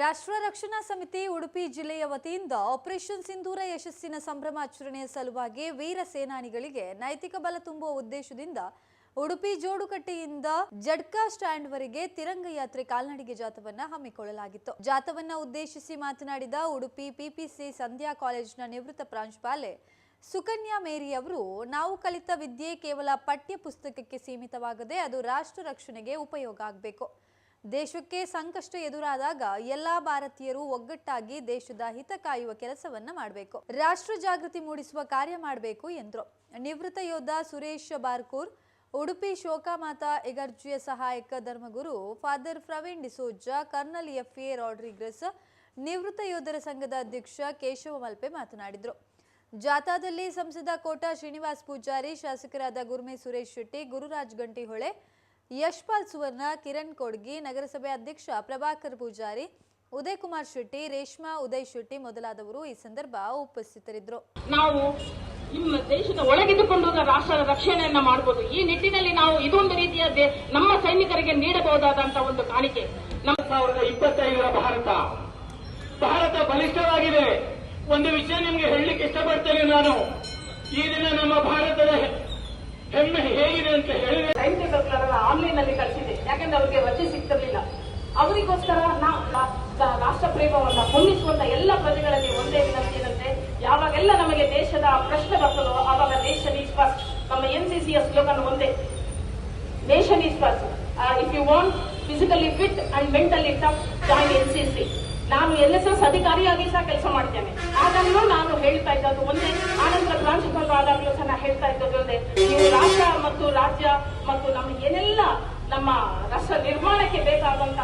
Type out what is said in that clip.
ರಾಷ್ಟ್ರ ರಕ್ಷಣಾ ಸಮಿತಿ ಉಡುಪಿ ಜಿಲ್ಲೆಯ ವತಿಯಿಂದ ಆಪರೇಷನ್ ಸಿಂಧೂರ ಯಶಸ್ಸಿನ ಸಂಭ್ರಮಾಚರಣೆಯ ಸಲುವಾಗಿ ವೀರ ಸೇನಾನಿಗಳಿಗೆ ನೈತಿಕ ಬಲ ತುಂಬುವ ಉದ್ದೇಶದಿಂದ ಉಡುಪಿ ಜೋಡುಕಟ್ಟೆಯಿಂದ ಜಡ್ಕಾ ಸ್ಟ್ಯಾಂಡ್ವರೆಗೆ ತಿರಂಗ ಯಾತ್ರೆ ಕಾಲ್ನಡಿಗೆ ಜಾಥವನ್ನ ಹಮ್ಮಿಕೊಳ್ಳಲಾಗಿತ್ತು. ಜಾಥವನ್ನ ಉದ್ದೇಶಿಸಿ ಮಾತನಾಡಿದ ಉಡುಪಿ ಪಿಪಿಸಿ ಸಂಧ್ಯಾ ಕಾಲೇಜಿನ ನಿವೃತ್ತ ಪ್ರಾಂಶುಪಾಲೆ ಸುಕನ್ಯಾ ಮೇರಿ ಅವರು, ನಾವು ಕಲಿತ ವಿದ್ಯೆ ಕೇವಲ ಪಠ್ಯ ಪುಸ್ತಕಕ್ಕೆ ಸೀಮಿತವಾಗದೆ ಅದು ರಾಷ್ಟ್ರ ರಕ್ಷಣೆಗೆ ಉಪಯೋಗ ಆಗಬೇಕು. ದೇಶಕ್ಕೆ ಸಂಕಷ್ಟ ಎದುರಾದಾಗ ಎಲ್ಲಾ ಭಾರತೀಯರು ಒಗ್ಗಟ್ಟಾಗಿ ದೇಶದ ಹಿತ ಕಾಯುವ ಕೆಲಸವನ್ನ ಮಾಡಬೇಕು. ರಾಷ್ಟ್ರ ಜಾಗೃತಿ ಮೂಡಿಸುವ ಕಾರ್ಯ ಮಾಡಬೇಕು ಎಂದರು. ನಿವೃತ್ತ ಯೋಧ ಸುರೇಶ್ ಬಾರ್ಕೂರ್, ಉಡುಪಿ ಶೋಕಾಮಾತಾ ಎಗರ್ಜಿಯ ಸಹಾಯಕ ಧರ್ಮಗುರು father Praveen D'Souza, colonel F A Rodrigues, ನಿವೃತ್ತ ಯೋಧರ ಸಂಘದ ಅಧ್ಯಕ್ಷ ಕೇಶವ ಮಲ್ಪೆ ಮಾತನಾಡಿದರು. ಜಾಥಾದಲ್ಲಿ ಸಂಸದ ಕೋಟಾ ಶ್ರೀನಿವಾಸ್ ಪೂಜಾರಿ, ಶಾಸಕರಾದ ಗುರುಮೆ ಸುರೇಶ್ ಶೆಟ್ಟಿ, ಗುರುರಾಜ್ ಗಂಟಿಹೊಳೆ ಯಶ್ಪಾಲ್ ಸುವರ್ಣ ಕಿರಣ್ ಕೊಡ್ಗಿ ನಗರಸಭೆ ಅಧ್ಯಕ್ಷ ಪ್ರಭಾಕರ್ ಪೂಜಾರಿ ಉದಯ್ ಕುಮಾರ್ ಶೆಟ್ಟಿ ರೇಷ್ಮಾ ಉದಯ್ ಶೆಟ್ಟಿ ಮೊದಲಾದವರು ಈ ಸಂದರ್ಭ ಉಪಸ್ಥಿತರಿದ್ದರು. ನಾವು ನಿಮ್ಮ ದೇಶದ ಒಳಗಿದ್ದುಕೊಂಡು ರಾಷ್ಟ್ರದ ರಕ್ಷಣೆಯನ್ನ ಮಾಡಬಹುದು ಈ ನಿಟ್ಟಿನಲ್ಲಿ ನಾವು ಇದೊಂದು ರೀತಿಯ ನಮ್ಮ ಸೈನಿಕರಿಗೆ ನೀಡಬಹುದಾದಂತ ಒಂದು ಕಾಣಿಕೆ. ನಮ್ಮ ಸಾವಿರದ ಇಪ್ಪತ್ತೈದರ ಭಾರತ. ಭಾರತ ಬಲಿಷ್ಠವಾಗಿದೆ. ಒಂದು ವಿಷಯ ನಿಮಗೆ ಹೇಳಲಿಕ್ಕೆ ಇಷ್ಟಪಡ್ತೇನೆ ನಾನು. ಈ ದಿನ ನಮ್ಮ ಭಾರತದ ಹೆಮ್ಮೆ ಹೇಗಿದೆ ಅಂತ ಹೇಳಿದ್ರೆ ಅಲ್ಲಿ ಕಳಿಸಿದೆ ಯಾಕಂದ್ರೆ ಅವರಿಗೆ ರಜೆ ಸಿಗ್ತಿರ್ಲಿಲ್ಲ. ಅವರಿಗೋಸ್ಕರ ನಾವು ರಾಷ್ಟ್ರ ಪ್ರೇಮವನ್ನು ಹೊಂದಿಸುವಂತ ಎಲ್ಲ ಪ್ರಜೆಗಳಲ್ಲಿ ಒಂದೇ ವಿನಂತಿ ಯಾವಾಗೆಲ್ಲ ನಮಗೆ ದೇಶದ ಪ್ರಶ್ನೆ ಬರ್ತದೋ, ಆವಾಗ ದೇಶ ಈಸ್ ಫಸ್ಟ್ ನಮ್ಮ ಎನ್ ಸಿ ಸಿಯ ಸ್ಲೋಗನ್ ಒಂದೇ. Nation is first if you want physically fit and mentally tough join N C C ನಾನು ಎಲ್ ಎಸ್ ಎಸ್ ಅಧಿಕಾರಿಯಾಗಿ ಸಹ ಕೆಲಸ ಮಾಡ್ತೇನೆ. ಆದಾಗಲೂ ನಾನು ಹೇಳ್ತಾ ಇದ್ದದ್ದು ಒಂದೇ. ಆನಂತರ ಪ್ರಾಂಶುಪಾಲರು ಆದಾಗಲೂ ಸಹ ಹೇಳ್ತಾ ಇದ್ದದ್ದು ಒಂದೇ. ನೀವು ಮತ್ತು ರಾಜ್ಯ ಮತ್ತು ನಮ್ಮ ಏನೆಲ್ಲ ನಮ್ಮ ರಾಷ್ಟ್ರ ನಿರ್ಮಾಣಕ್ಕೆ ಬೇಕಾದಂತ